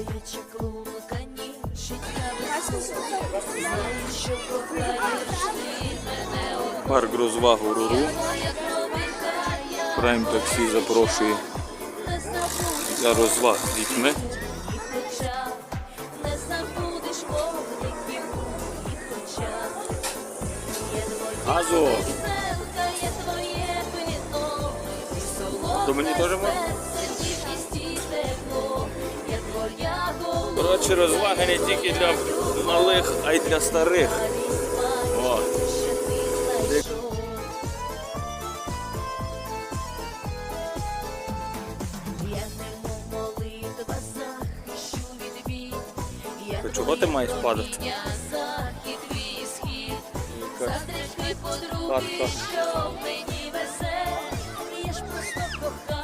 Знаю, що кохаєш ти мене одну. Парк розваг Уруру. Моя кровинка, я Прайм таксі запрошує для розваг з дітьми. їх очах, не забудеш вогників Коротше, розваги не тільки для малих, а й для старих. О. То Чого ти маєш падати? Якась хатка.